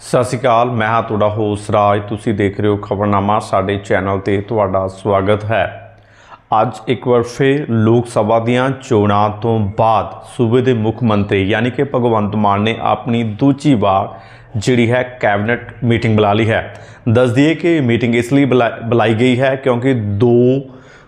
ਸਤਿ ਸ਼੍ਰੀ ਅਕਾਲ, ਮੈਂ ਹਾਂ ਤੁਹਾਡਾ ਹੋਸਟ ਰਾਜ। ਤੁਸੀਂ ਦੇਖ ਰਹੇ ਹੋ ਖਬਰਨਾਮਾ, ਸਾਡੇ ਚੈਨਲ ਤੇ ਤੁਹਾਡਾ ਸਵਾਗਤ ਹੈ। ਅੱਜ ਇੱਕ ਵਾਰ ਫਿਰ ਲੋਕ ਸਭਾ ਦੀਆਂ ਚੋਣਾਂ ਤੋਂ ਬਾਅਦ ਸੂਬੇ ਦੇ ਮੁੱਖ ਮੰਤਰੀ ਯਾਨੀ ਕਿ ਭਗਵੰਤ ਮਾਨ ਨੇ ਆਪਣੀ ਦੂਜੀ ਵਾਰ ਜਿਹੜੀ ਹੈ ਕੈਬਨਿਟ ਮੀਟਿੰਗ ਬੁਲਾ ਲਈ ਹੈ। ਦੱਸ ਦਈਏ ਕਿ ਮੀਟਿੰਗ ਇਸ ਲਈ ਬੁਲਾ- ਬੁਲਾਈ ਗਈ ਹੈ ਕਿਉਂਕਿ 2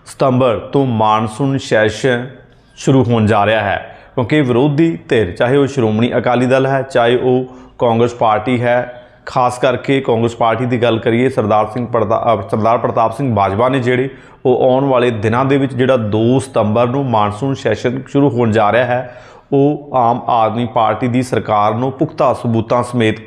ਸਤੰਬਰ ਤੋਂ ਮਾਨਸੂਨ ਸੈਸ਼ਨ ਸ਼ੁਰੂ ਹੋਣ ਜਾ ਰਿਹਾ ਹੈ। ਕਿਉਂਕਿ ਵਿਰੋਧੀ ਧਿਰ, ਚਾਹੇ ਉਹ ਸ਼੍ਰੋਮਣੀ ਅਕਾਲੀ ਦਲ ਹੈ, ਚਾਹੇ ਉਹ ਕਾਂਗਰਸ ਪਾਰਟੀ ਹੈ, ਖਾਸ ਕਰਕੇ ਕਾਂਗਰਸ ਪਾਰਟੀ ਦੀ ਗੱਲ ਕਰੀਏ, ਸਰਦਾਰ ਸਿੰਘ ਪ੍ਰਤਾਪ ਸਰਦਾਰ ਪ੍ਰਤਾਪ ਸਿੰਘ ਬਾਜਵਾ ਨੇ ਜਿਹੜੇ ਉਹ ਆਉਣ ਵਾਲੇ ਦਿਨਾਂ ਦੇ ਵਿੱਚ ਜਿਹੜਾ 2 ਸਤੰਬਰ ਨੂੰ ਮਾਨਸੂਨ ਸੈਸ਼ਨ ਸ਼ੁਰੂ ਹੋਣ ਜਾ ਰਿਹਾ ਹੈ, ਉਹ ਆਮ ਆਦਮੀ ਪਾਰਟੀ ਦੀ ਸਰਕਾਰ ਨੂੰ ਪੁਖਤਾ ਸਬੂਤਾਂ ਸਮੇਤ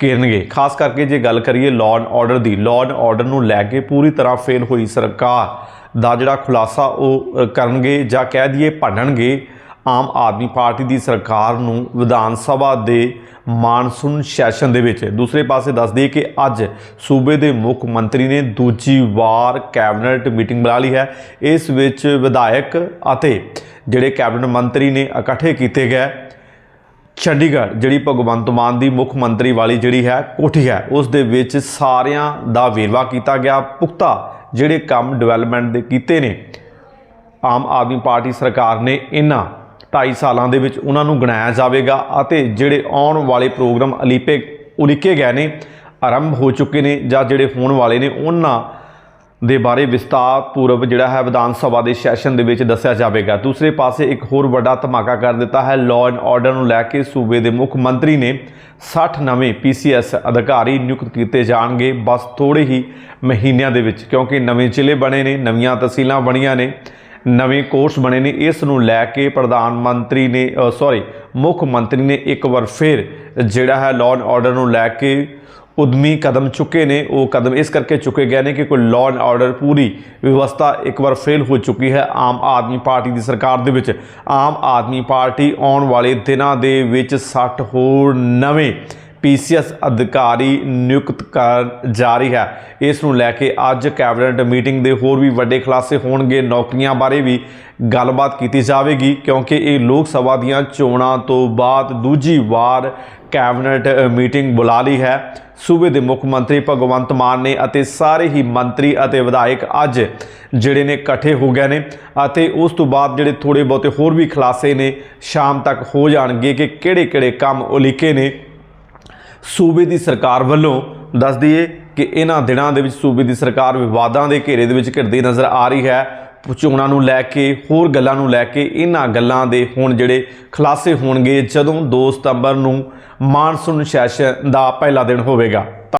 ਘੇਰਨਗੇ। ਖਾਸ ਕਰਕੇ ਜੇ ਗੱਲ ਕਰੀਏ ਲਾਅ ਐਂਡ ਆਰਡਰ ਦੀ ਲਾਅ ਐਂਡ ਆਰਡਰ ਨੂੰ ਲੈ ਕੇ ਪੂਰੀ ਤਰ੍ਹਾਂ ਫੇਲ ਹੋਈ ਸਰਕਾਰ ਦਾ ਜਿਹੜਾ ਖੁਲਾਸਾ ਉਹ ਕਰਨਗੇ ਜਾਂ ਕਹਿ ਦਈਏ ਭੰਨਣਗੇ ਆਮ ਆਦਮੀ ਪਾਰਟੀ ਦੀ ਸਰਕਾਰ ਨੂੰ ਵਿਧਾਨ ਸਭਾ ਦੇ ਮਾਨਸੂਨ ਸੈਸ਼ਨ ਦੇ ਵਿੱਚ। ਦੂਸਰੇ ਪਾਸੇ ਦੱਸ ਦਈਏ ਕਿ ਅੱਜ ਸੂਬੇ ਦੇ ਮੁੱਖ ਮੰਤਰੀ ਨੇ ਦੂਜੀ ਵਾਰ ਕੈਬਨਿਟ ਮੀਟਿੰਗ ਬੁਲਾ ਲਈ ਹੈ। ਇਸ ਵਿੱਚ ਵਿਧਾਇਕ ਅਤੇ ਜਿਹੜੇ ਕੈਬਨਿਟ ਮੰਤਰੀ ਨੇ ਇਕੱਠੇ ਕੀਤੇ ਗਏ। ਚੰਡੀਗੜ੍ਹ, ਜਿਹੜੀ ਭਗਵੰਤ ਮਾਨ ਦੀ ਮੁੱਖ ਮੰਤਰੀ ਵਾਲੀ ਜਿਹੜੀ ਹੈ, ਕੋਠੀ ਹੈ, ਉਸ ਦੇ ਵਿੱਚ ਸਾਰਿਆਂ ਦਾ ਵੇਰਵਾ ਕੀਤਾ ਗਿਆ। ਪੁਖਤਾ ਜਿਹੜੇ ਕੰਮ ਡਿਵੈਲਪਮੈਂਟ ਦੇ ਕੀਤੇ ਨੇ, ਆਮ ਆਦਮੀ ਪਾਰਟੀ ਸਰਕਾਰ ਨੇ ਇਹਨਾਂ 2.5 ਸਾਲਾਂ ਦੇ ਵਿੱਚ ਉਹਨਾਂ ਨੂੰ ਗਿਣਾਇਆ ਜਾਵੇਗਾ ਅਤੇ ਜਿਹੜੇ ਆਉਣ ਵਾਲੇ ਪ੍ਰੋਗਰਾਮ ਅਲੀਪੇ ਉਲੀਕੇ ਗਏ ਨੇ, ਆਰੰਭ ਹੋ ਚੁੱਕੇ ਨੇ ਜਾਂ ਜਿਹੜੇ ਹੋਣ ਵਾਲੇ ਨੇ, ਉਹਨਾਂ ਦੇ ਬਾਰੇ ਵਿਸਤਾਰ ਪੂਰਵ ਜਿਹੜਾ ਹੈ ਵਿਧਾਨ ਸਭਾ ਦੇ ਸੈਸ਼ਨ ਦੇ ਵਿੱਚ ਦੱਸਿਆ ਜਾਵੇਗਾ। ਦੂਸਰੇ ਪਾਸੇ ਇੱਕ ਹੋਰ ਵੱਡਾ ਧਮਾਕਾ ਕਰ ਦਿੱਤਾ ਹੈ ਲਾਅ ਐਂਡ ਆਰਡਰ ਨੂੰ ਲੈ ਕੇ ਸੂਬੇ ਦੇ ਮੁੱਖ ਮੰਤਰੀ ਨੇ 60 ਨਵੇਂ ਪੀਸੀਐਸ ਅਧਿਕਾਰੀ ਨਿਯੁਕਤ ਕੀਤੇ ਜਾਣਗੇ, ਬਸ ਥੋੜੇ ਹੀ ਮਹੀਨਿਆਂ ਦੇ ਵਿੱਚ, ਕਿਉਂਕਿ ਨਵੇਂ ਜ਼ਿਲ੍ਹੇ ਬਣੇ ਨੇ, ਨਵੀਆਂ ਤਹਿਸੀਲਾਂ ਬਣੀਆਂ ਨੇ ਨਵੇਂ ਕੋਰਸ ਬਣੇ ਨੇ। ਇਸ ਨੂੰ ਲੈ ਕੇ ਪ੍ਰਧਾਨ ਮੰਤਰੀ ਨੇ ਸੌਰੀ ਮੁੱਖ ਮੰਤਰੀ ਨੇ ਇੱਕ ਵਾਰ ਫਿਰ ਜਿਹੜਾ ਹੈ ਲਾਅ ਐਂਡ ਆਰਡਰ ਨੂੰ ਲੈ ਕੇ ਉਦਮੀ ਕਦਮ ਚੁੱਕੇ ਨੇ। ਉਹ ਕਦਮ ਇਸ ਕਰਕੇ ਚੁੱਕੇ ਗਏ ਨੇ ਕਿ ਕੋਈ ਲਾਅ ਐਂਡ ਆਰਡਰ ਪੂਰੀ ਵਿਵਸਥਾ ਇੱਕ ਵਾਰ ਫੇਲ ਹੋ ਚੁੱਕੀ ਹੈ ਆਮ ਆਦਮੀ ਪਾਰਟੀ ਦੀ ਸਰਕਾਰ ਦੇ ਵਿੱਚ। ਆਮ ਆਦਮੀ ਪਾਰਟੀ ਆਉਣ ਵਾਲੇ ਦਿਨਾਂ ਦੇ ਵਿੱਚ 60 ਹੋਰ ਨਵੇਂ ਪੀਸੀਐਸ ਅਧਿਕਾਰੀ ਨਿਯੁਕਤ ਕਰ ਜਾ ਰਹੀ ਹੈ। ਇਸ ਨੂੰ ਲੈ ਕੇ ਅੱਜ ਕੈਬਨਿਟ ਮੀਟਿੰਗ ਦੇ ਹੋਰ ਵੀ ਵੱਡੇ ਖੁਲਾਸੇ ਹੋਣਗੇ। ਨੌਕਰੀਆਂ ਬਾਰੇ ਵੀ ਗੱਲਬਾਤ ਕੀਤੀ ਜਾਵੇਗੀ, ਕਿਉਂਕਿ ਇਹ ਲੋਕ ਸਭਾ ਦੀਆਂ ਚੋਣਾਂ ਤੋਂ ਬਾਅਦ ਦੂਜੀ ਵਾਰ ਕੈਬਨਿਟ ਮੀਟਿੰਗ ਬੁਲਾ ਲਈ ਹੈ। ਸੂਬੇ ਦੇ ਮੁੱਖ ਮੰਤਰੀ ਭਗਵੰਤ ਮਾਨ ਨੇ ਅਤੇ ਸਾਰੇ ਹੀ ਮੰਤਰੀ ਅਤੇ ਵਿਧਾਇਕ ਅੱਜ ਜਿਹੜੇ ਨੇ ਇਕੱਠੇ ਹੋ ਗਏ ਨੇ ਅਤੇ ਉਸ ਤੋਂ ਬਾਅਦ ਜਿਹੜੇ ਥੋੜੇ ਬਹੁਤੇ ਹੋਰ ਵੀ ਖੁਲਾਸੇ ਨੇ, ਸ਼ਾਮ ਤੱਕ ਹੋ ਜਾਣਗੇ ਕਿ ਕਿਹੜੇ-ਕਿਹੜੇ ਕੰਮ ਉਲੀਕੇ ਨੇ। ਸੂਬੇ ਦੀ ਸਰਕਾਰ ਵੱਲੋਂ ਦੱਸ ਦਈਏ ਕਿ ਇਹਨਾਂ ਦਿਨਾਂ ਦੇ ਵਿੱਚ ਸੂਬੇ ਦੀ ਸਰਕਾਰ ਵਿਵਾਦਾਂ ਦੇ ਘੇਰੇ ਦੇ ਵਿੱਚ ਘਿਰਦੀ ਨਜ਼ਰ ਆ ਰਹੀ ਹੈ। ਚੋਣਾਂ ਨੂੰ ਲੈ ਕੇ, ਹੋਰ ਗੱਲਾਂ ਨੂੰ ਲੈ ਕੇ ਇਹਨਾਂ ਗੱਲਾਂ ਦੇ ਹੁਣ ਜਿਹੜੇ ਖੁਲਾਸੇ ਹੋਣਗੇ ਜਦੋਂ 2 ਸਤੰਬਰ ਨੂੰ ਮਾਨਸੂਨ ਸੈਸ਼ਨ ਦਾ ਪਹਿਲਾ ਦਿਨ ਹੋਵੇਗਾ।